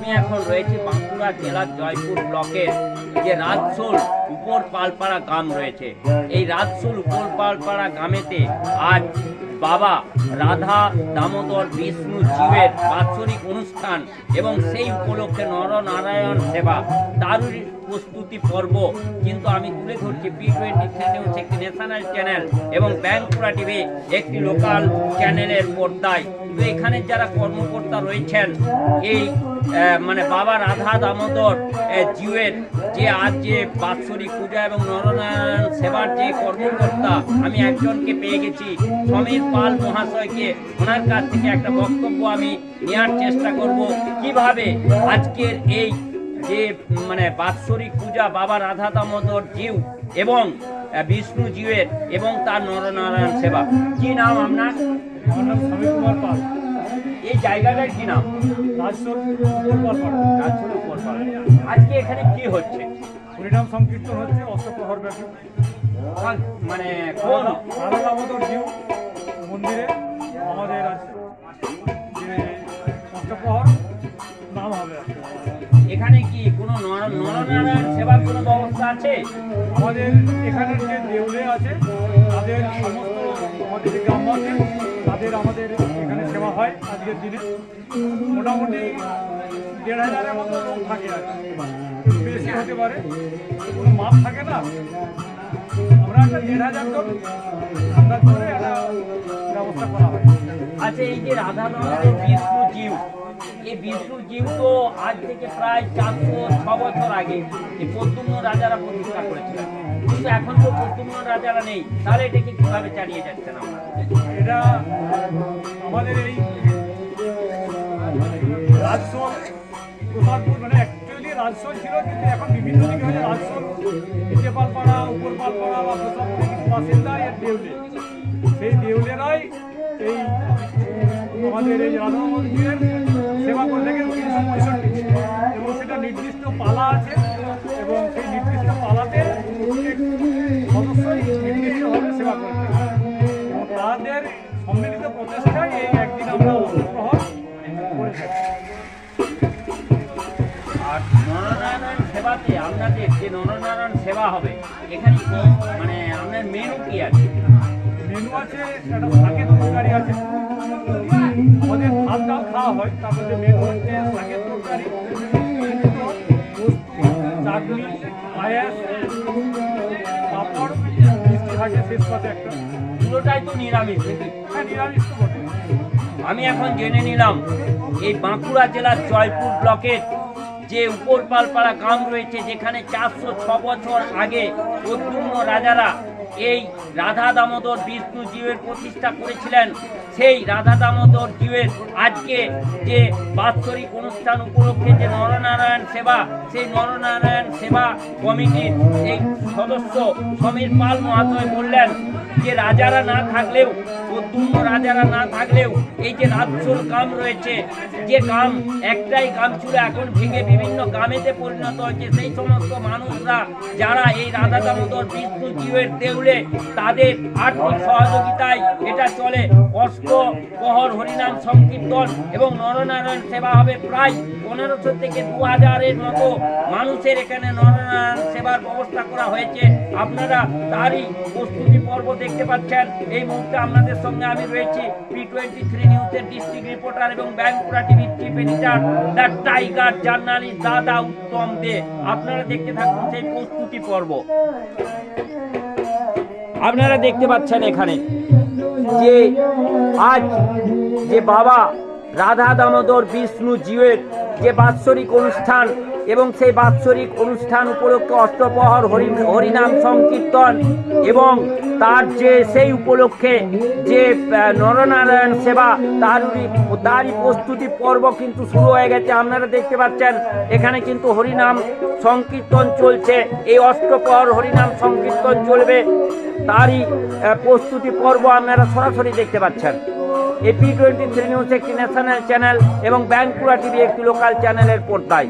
আমি এখন রয়েছি বাঁকুড়া জেলার জয়পুর ব্লকের যে রাজসোল উপর পালপাড়া গ্রাম রয়েছে। এই রাজসোল উপর পালপাড়া গ্রামেতে আজ বাবা রাধা দামোদর বিষ্ণু জীবের বাৎসরিক অনুষ্ঠান এবং সেই উপলক্ষে নরনারায়ণ সেবা তারই প্রস্তুতি পর্ব। কিন্তু আমি তুলে ধরছি পি টোয়েন্টি নিউজ একটি ন্যাশনাল চ্যানেল এবং ব্যাংকুড়া টিভি একটি লোকাল চ্যানেলের পর্দায়। তো এখানে যারা কর্মকর্তা রয়েছেন এই মানে বাবা রাধা দামোদর আহ, জিউয়ের যে আজ যে বাৎসরিক পূজা এবং নরনারায়ণ সেবার যে কর্মকর্তা আমি একজনকে পেয়ে গেছি সমীর পাল মহাশয়কে। ওনার কাছ থেকে একটা বক্তব্য আমি নেওয়ার চেষ্টা করব। কীভাবে আজকের এই যে মানে বাৎসরিক পূজা বাবা রাধা দামোদর জিউ এবং বিষ্ণু জিউয়ের এবং তার নরনারায়ণ সেবা। কি নাম আপনার? স্বামী কুমার পাল। এই জায়গাটার কি নাম। আজকে এখানে কি হচ্ছে? হরিনাম সংকীর্তন হচ্ছে অষ্টপ্রহর ব্যাপী। মানে কোন রাধা দামোদর জিউ মন্দিরে আমাদের আছে অষ্টপ্রহর নাম হবে। এখানে কি কোনো নর- নরনারায়ণ সেবার কোনো ব্যবস্থা আছে? আমাদের এখানের যে দেউলে আছে তাদের সমস্ত আমাদের গ্রামবাসী তাদের আমাদের এখানে সেবা হয় আজকের দিনে। মোটামুটি দেড় হাজারের মতো লোক থাকে আর বেশি হতে পারে কোনো মাপ থাকে না। আমরা একটা দেড় হাজার জন আন্দাজ করে একটা ব্যবস্থা করা হয়। আচ্ছা এই যে রাধা দামোদর বিষ্ণু জিউ এই বিষ্ণু জিউ তো আজ থেকে প্রায় চারশো ছ বছর আগে এই প্রদ্যুম্ন রাজারা প্রতিষ্ঠা করেছিলেন। কিন্তু এখন তো প্রদ্যুম্ন রাজারা নেই। তাহলে এটাকে কীভাবে চালিয়ে যাচ্ছেন আমরা? এটা আমাদের এই প্রসাদপুর মানে অ্যাকচুয়ালি ছিল, কিন্তু এখন বিভিন্ন দিকে পালপাড়া বা বাসিন্দা এর দেউলে। সেই দেউলেরাই এই আমাদের এই মন্দিরের সেবা করে থাকে উনিশশো পঁয়ষট্টি এবং সেটা নির্দিষ্ট পালা আছে এবং সেই নির্দিষ্ট পালাতে সদস্যই নির্দিষ্টভাবে সেবা করে থাকে এবং তাদের সম্মিলিত প্রচেষ্টায় এই একদিন আমরা অষ্টপ্রহর করে থাকি। আর নরনারায়ণ সেবাতে আপনাদের যে নরনারায়ণ সেবা হবে এখানে কি মানে আপনার মেনু কি আছে? মেনু আছে একটা শাকের তরকারি আছে। আমি এখন জেনে নিলাম, এই বাঁকুড়া জেলার জয়পুর ব্লকের যে উপরপালপাড়া গ্রাম রয়েছে, যেখানে চারশো ছ বছর আগে প্রদ্যুম্ন রাজারা এই রাধা দামোদর বিষ্ণু জীবের প্রতিষ্ঠা করেছিলেন। সেই রাধা দামোদর জীবের আজকে যে বাৎসরিক অনুষ্ঠান উপলক্ষে যে নরনারায়ণ সেবা, সেই নরনারায়ণ সেবা কমিটির এই সদস্য সমীর পাল মহাশয় বললেন যে, রাজারা না থাকলেও রাজারা না থাকলেও এই যে রাজসোল গ্রাম রয়েছে, যে গ্রাম একটাই গ্রাম ছিল, এখন ভেঙে বিভিন্ন গ্রামেতে পরিণত হয়েছে। সেই সমস্ত মানুষরা যারা এই রাধা দামোদর, বিষ্ণু জীবের দেউলে, তাদের আর্থিক সহযোগিতায় এটা চলে। অষ্ট প্রহর হরিনাম সংকীর্তন এবং নরনারায়ণ সেবা হবে প্রায় পনেরোশো থেকে দু হাজারের মতো মানুষের এখানে নরনারায়ণ সেবার ব্যবস্থা করা হয়েছে। আপনারা তারই প্রস্তুতি পর্ব দেখতে পাচ্ছেন। এই মুহূর্তে আপনাদের সঙ্গে আমি রয়েছি পি টোয়েন্টি থ্রি নিউজের ডিস্ট্রিক্ট রিপোর্টার এবং ব্যাংকুড়া টিভির chief editor the tiger journalist দাদা উত্তম দে আপনারা দেখতে থাকুন সেই প্রস্তুতি পর্ব। আপনারা দেখতে পাচ্ছেন এখানে যে আজ যে বাবা রাধা দামোদর বিষ্ণু জীবের যে বাৎসরিক অনুষ্ঠান এবং সেই বাৎসরিক অনুষ্ঠান উপলক্ষে অষ্টপ্রহর হরি, হরিনাম সংকীর্তন এবং তার যে সেই উপলক্ষে যে নরনারায়ণ সেবা তারই তারই প্রস্তুতি পর্ব কিন্তু শুরু হয়ে গেছে। আপনারা দেখতে পাচ্ছেন, এখানে কিন্তু হরিনাম সংকীর্তন চলছে। এই অষ্টপ্রহর হরিনাম সংকীর্তন চলবে। তারই প্রস্তুতি পর্ব আপনারা সরাসরি দেখতে পাচ্ছেন। এপি টোয়েন্টি থ্রি নিউজ একটি ন্যাশনাল চ্যানেল এবং ব্যাংকুড়া টিভি একটি লোকাল চ্যানেলের পর্দায়।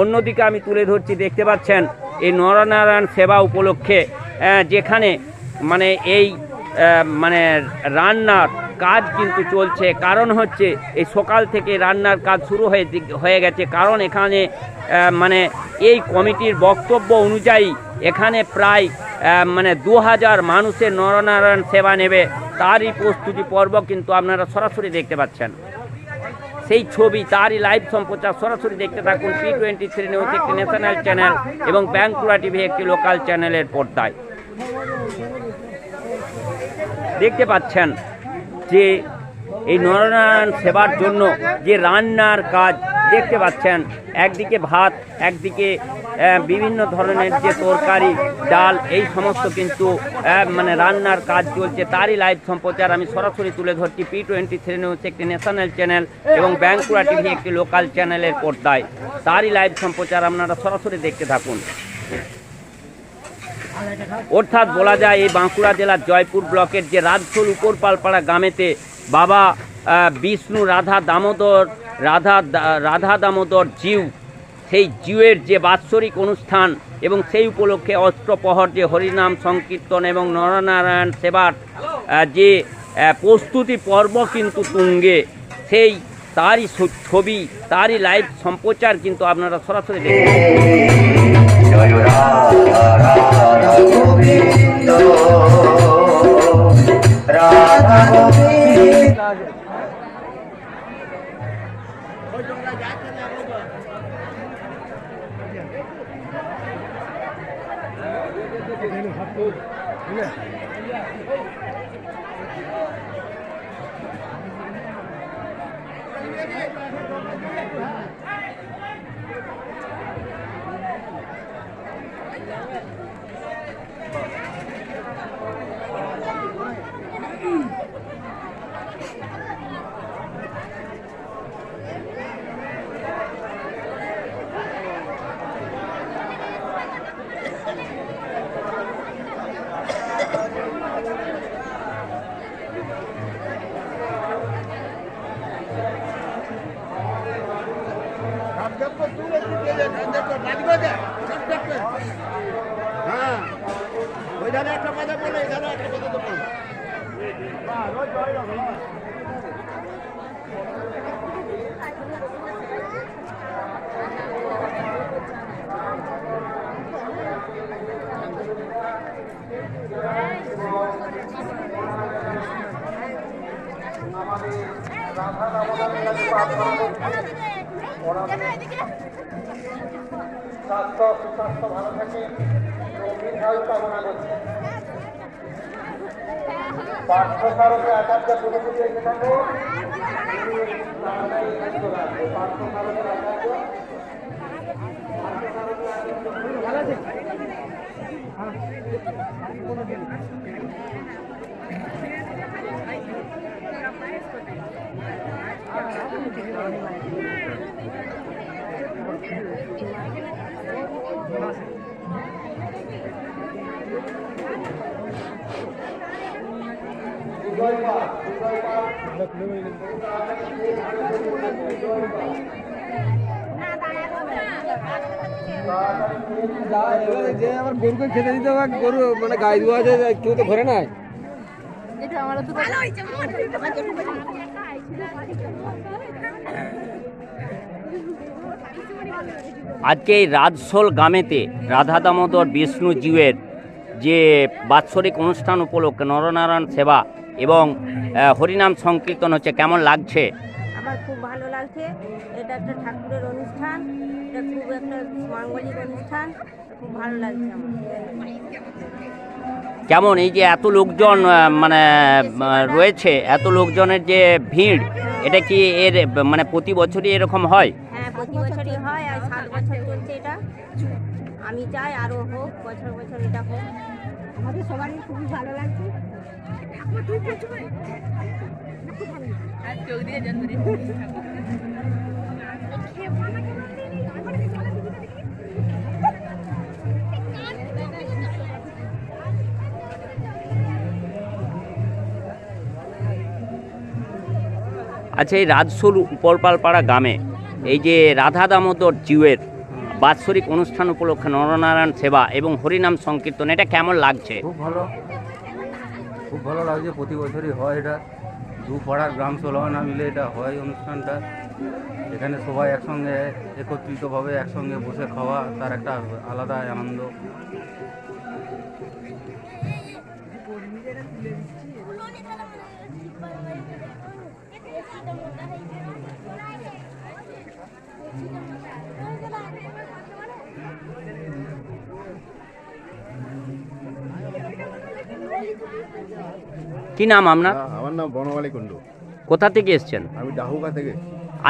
অন্যদিকে আমি তুলে ধরছি, দেখতে পাচ্ছেন, এই নরনারায়ণ সেবা উপলক্ষে যেখানে মানে এই মানে রান্নার কাজ কিন্তু চলছে। কারণ হচ্ছে, এই সকাল থেকে রান্নার কাজ শুরু হয়ে হয়ে গেছে। কারণ এখানে মানে এই কমিটির বক্তব্য অনুযায়ী এখানে প্রায় মানে দু হাজার মানুষের নরনারায়ণ সেবা নেবে। তারই প্রস্তুতি পর্ব কিন্তু আপনারা সরাসরি দেখতে পাচ্ছেন। সেই ছবি তারই লাইভ সম্প্রচার সরাসরি দেখতে থাকুন টি টোয়েন্টি থ্রি নিউজ একটি ন্যাশনাল চ্যানেল এবং ব্যাঙ্কুড়া টিভি একটি লোকাল চ্যানেলের পর্দায়। দেখতে পাচ্ছেন যে এই নরনারায়ণ সেবার জন্য যে রান্নার কাজ দেখতে পাচ্ছেন, একদিকে ভাত, একদিকে বিভিন্ন ধরনের যে তরকারি, ডাল, এই সমস্ত কিন্তু মানে রান্নার কাজ চলছে। তারই লাইভ সম্প্রচার আমি সরাসরি তুলে ধরছি পি টোয়েন্টি থ্রি নিউজ একটি ন্যাশনাল চ্যানেল এবং ব্যাঙ্কুড়া টিভি একটি লোকাল চ্যানেলের পর্দায়। তারই লাইভ সম্প্রচার আপনারা সরাসরি দেখতে থাকুন। অর্থাৎ বলা যায়, এই বাঁকুড়া জেলার জয়পুর ব্লকের যে রাজসোল উপরপালপাড়া গ্রামেতে বাবা বিষ্ণু রাধা দামোদর রাধা রাধা দামোদর জিউ, সেই জিউয়ের যে বাৎসরিক অনুষ্ঠান এবং সেই উপলক্ষে অষ্টপ্রহর যে হরিনাম, সংকীর্তন এবং নরনারায়ণ সেবার যে প্রস্তুতি পর্ব কিন্তু তুঙ্গে, সেই তারই ছবি, তারই লাইভ সম্প্রচার কিন্তু আপনারা সরাসরি জয় রাধা ওই ধারে একটা কথা বলে ধারে একটা কথা তো বলো স্বাস্থ্য সুস্বাস্থ্য ভালো থাকে দীর্ঘায়ু কামনা করছি পার্থ সারথে আচার্য পুরোপুরি এসে থাকো। পার্থ সারথের আচার্য যা এবারে খেতে দিতে হবে, গরু মানে গাই দুয়া আছে কেউ তো ঘরে নাই। আজকে এই রাজসোল গ্রামেতে রাধা দামোদর বিষ্ণু জিউয়ের যে বাৎসরিক অনুষ্ঠান উপলক্ষে নরনারায়ণ সেবা এবং হরিনাম সংকীর্তন হচ্ছে কেমন লাগছে? আমার খুব ভালো লাগছে। এটা একটা ঠাকুরের অনুষ্ঠান এটা খুব একটা মাঙ্গলিক অনুষ্ঠান খুব ভালো লাগছে কেমন? এই যে এত লোকজন মানে রয়েছে এত লোকজনের যে ভিড় এটা কি এর মানে প্রতি বছরই এরকম হয়? হ্যাঁ প্রতি বছরই হয় আর সাত বছর চলছে এটা। আমি চাই আরও হোক বছর বছর এটা হোক। আমাদের সবারই খুবই ভালো লাগছে। আচ্ছা এই রাজসোল উপরপালপাড়া গ্রামে এই যে রাধা দামোদর জিউয়ের বাৎসরিক অনুষ্ঠান উপলক্ষে নরনারায়ণ সেবা এবং হরিনাম সংকীর্তন, এটা কেমন লাগছে? খুব ভালো। খুব ভালো লাগছে, প্রতি বছরই হয় এটা। দু পাড়ার গ্রাম সোলহানা মিলে এটা হয় অনুষ্ঠানটা। এখানে সবাই একসঙ্গে, একত্রিতভাবে একসঙ্গে বসে খাওয়া, তার একটা আলাদা আনন্দ। কি নাম আপনার? আমার নাম বনমালী কুণ্ডু। কোথা থেকে এসছেন? আমি ডাহুকা থেকে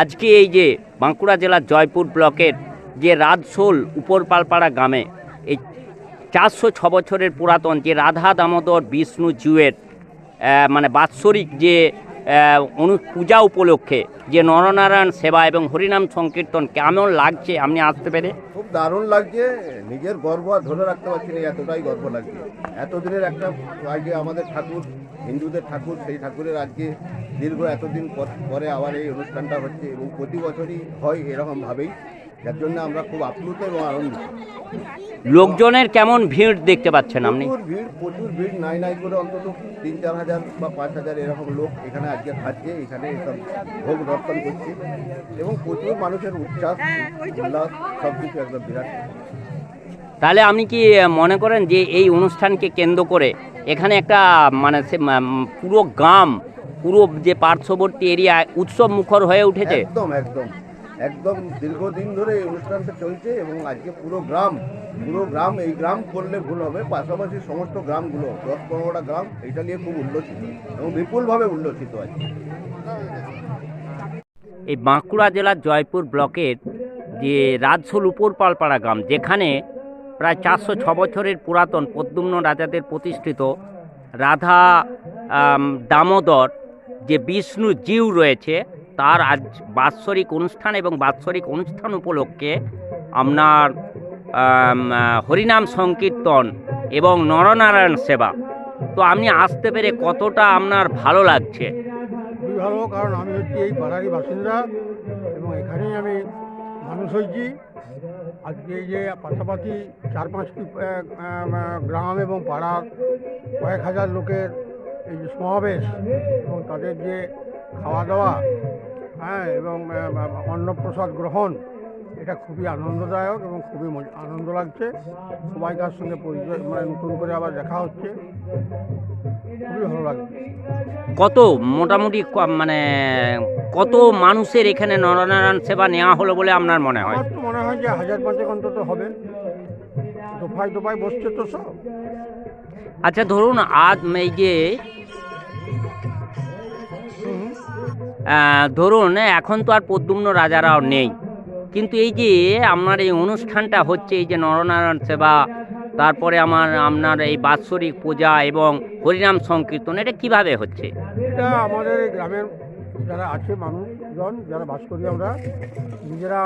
আজকে এই যে বাঁকুড়া জেলার জয়পুর ব্লকের যে রাজসোল উপরপালপাড়া গ্রামে এই চারশো ছ বছরের পুরাতন যে রাধা দামোদর বিষ্ণু জুয়ের মানে বাৎসরিক যে অনু, পূজা উপলক্ষে যে নরনারায়ণ সেবা এবং হরিনাম সংকীর্তন কেমন লাগছে? আপনি আসতে পেরে? খুব দারুণ লাগছে। নিজের গর্ব আর ধরে রাখতে পারছি না, এতটাই গর্ব লাগছে। এতদিনের একটা আজকে আমাদের ঠাকুর, হিন্দুদের ঠাকুর, সেই ঠাকুরের আজকে দীর্ঘ এতদিন পরে আবার এই অনুষ্ঠানটা হচ্ছে এবং প্রতি বছরই হয় এরকমভাবেই যার জন্য আমরা খুব আপ্লুত এবং আনন্দিত। লোকজনের কেমন ভিড় দেখতে পাচ্ছেন আপনি? ভিড় প্রচুর ভিড় নাই নাই করে অন্তত তিন চার হাজার বা পাঁচ হাজার এরকম লোক এখানে আজকে খাচ্ছে এখানে ভোগ দর্শন করছে এবং প্রচুর মানুষের উচ্ছ্বাস উল্লাস সব কিছু একদম বিরাট। তাহলে আপনি কি মনে করেন যে এই অনুষ্ঠানকে কেন্দ্র করে এখানে একটা মানে সে পুরো গ্রাম পুরো যে পার্শ্ববর্তী এরিয়া উৎসব মুখর হয়ে উঠেছে? একদম একদম। একদম দীর্ঘদিন ধরে এই অনুষ্ঠানটা চলছে এবং আজকে পুরো গ্রাম পুরো গ্রাম, এই গ্রাম করলে ভুল হবে। পাশাপাশি সমস্ত গ্রামগুলো, দশ পনেরোটা গ্রাম, এটা নিয়ে খুব উল্লসিত এবং বিপুলভাবে উল্লসিত আছে এই বাঁকুড়া জেলার জয়পুর ব্লকের যে রাজশোল উপরপালপাড়া গ্রাম, যেখানে প্রায় চারশো ছ বছরের পুরাতন পদ্মুম্ন রাজাদের প্রতিষ্ঠিত রাধা দামোদর যে বিষ্ণু জিউ রয়েছে তার আজ বাৎসরিক অনুষ্ঠান এবং বাৎসরিক অনুষ্ঠান উপলক্ষে আপনার হরিনাম সংকীর্তন এবং নরনারায়ণ সেবা। তো আপনি আসতে পেরে কতটা আপনার ভালো লাগছে? খুবই ভালো, কারণ আমি হচ্ছি এই পাড়ারই বাসিন্দা এবং এখানেই আমি মানুষ হয়েছি। আজকে এই যে পাশাপাশি চার পাঁচটি গ্রাম এবং পাড়ার কয়েক হাজার লোকের এই যে সমাবেশ এবং তাদের যে খাওয়া দাওয়া হ্যাঁ এবং অন্নপ্রসাদ গ্রহণ এটা খুবই আনন্দদায়ক এবং খুবই আনন্দ লাগছে। সবাইকার সঙ্গে পরিচয় মানে নতুন করে আবার দেখা হচ্ছে। খুবই ভালো লাগছে। কত মোটামুটি মানে কত মানুষের এখানে নরনারায়ণ সেবা নেওয়া হলো বলে আপনার মনে হয়? মনে হয় যে হাজার পাঁচেক অন্তত হবে। দোফায় দোফায় বসছে তো সব। আচ্ছা ধরুন আজ এই যে ধরুন, এখন তো আর প্রদ্যুম্ন রাজারাও নেই। কিন্তু এই যে আপনার এই অনুষ্ঠানটা হচ্ছে, এই যে নরনারায়ণ সেবা, তারপরে আমার, আপনার এই বাৎসরিক পূজা এবং হরিনাম সংকীর্তন, এটা কীভাবে হচ্ছে? এটা আমাদের গ্রামের যারা আছে মানুষজন, যারা বাস করি আমরা, নিজেরা